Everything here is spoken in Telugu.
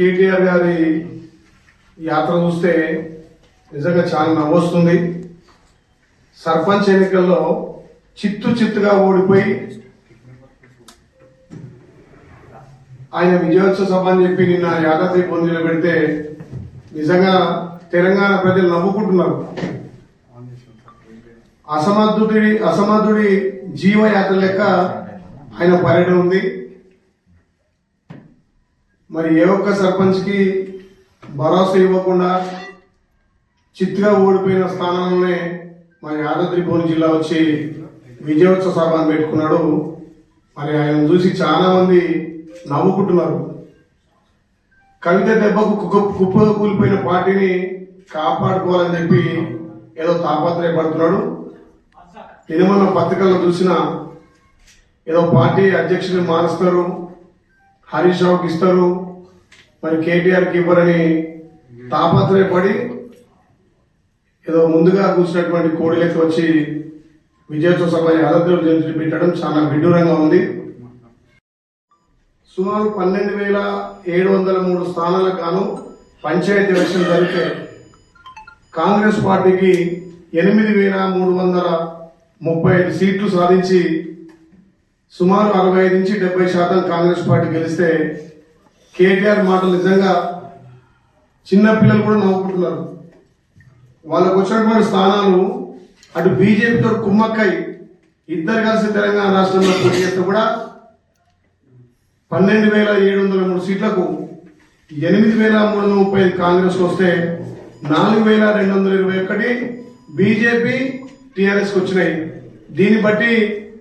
కేటీఆర్ గారి యాత్ర చూస్తే నిజంగా చాలా నవ్వొస్తుంది. సర్పంచ్ ఎన్నికల్లో చిత్తు చిత్తుగా ఓడిపోయి ఆయన విజయోత్సవ సభ అని చెప్పి నిన్న యాదాద్రి పొందిలో పెడితే నిజంగా తెలంగాణ ప్రజలు నవ్వుకుంటున్నారు. అసమర్థుడి అసమర్థుడి జీవయాత్ర లెక్క ఆయన పర్యటన ఉంది. మరి ఏ ఒక్క సర్పంచ్కి భరోసా ఇవ్వకుండా చిత్తుగా ఓడిపోయిన స్థానంలోనే మరి యాదాద్రి భువన్ జిల్లా వచ్చి విజయోత్సవ సభను పెట్టుకున్నాడు. మరి ఆయన చూసి చాలా మంది నవ్వుకుంటున్నారు. కవిత దెబ్బకు కుక్క కూలిపోయిన పార్టీని కాపాడుకోవాలని చెప్పి ఏదో తాపత్రయపడుతున్నాడు. నేను మన పత్రికల్లో చూసిన ఏదో పార్టీ అధ్యక్షుని మారుస్తారు. హరీష్ రావుకి ఇస్తారు. మరి కేటీఆర్కి ఇవ్వరని తాపత్రయపడి ఏదో ముందుగా కూర్చున్నటువంటి కోడిలకి వచ్చి విజయోత్సవ సభ యాదాద్రి జయంతి పెట్టడం చాలా విడ్డూరంగా ఉంది. సుమారు పన్నెండు వేల ఏడు వందల మూడు స్థానాలకు గాను పంచాయతీ ఎలక్షన్ జరిగితే కాంగ్రెస్ పార్టీకి ఎనిమిది వేల మూడు వందల ముప్పై ఐదు సీట్లు సాధించి సుమారు అరవై ఐదు నుంచి డెబ్బై శాతం కాంగ్రెస్ పార్టీ గెలిస్తే కేటీఆర్ మాటలు నిజంగా చిన్న పిల్లలు కూడా నవ్వుకుంటున్నారు. వాళ్ళకు వచ్చినటువంటి స్థానాలు అటు బీజేపీతో కుమ్మక్కై ఇద్దరు కలిసి తెలంగాణ రాష్ట్రంలో పోటీ చేస్తే కూడా పన్నెండు వేల ఏడు వందల మూడు సీట్లకు ఎనిమిది వేల మూడు వందల ముప్పై ఐదు కాంగ్రెస్ వస్తే నాలుగు వేల రెండు వందల ఇరవై ఒకటి బీజేపీ టీఆర్ఎస్కి వచ్చినాయి. దీన్ని బట్టి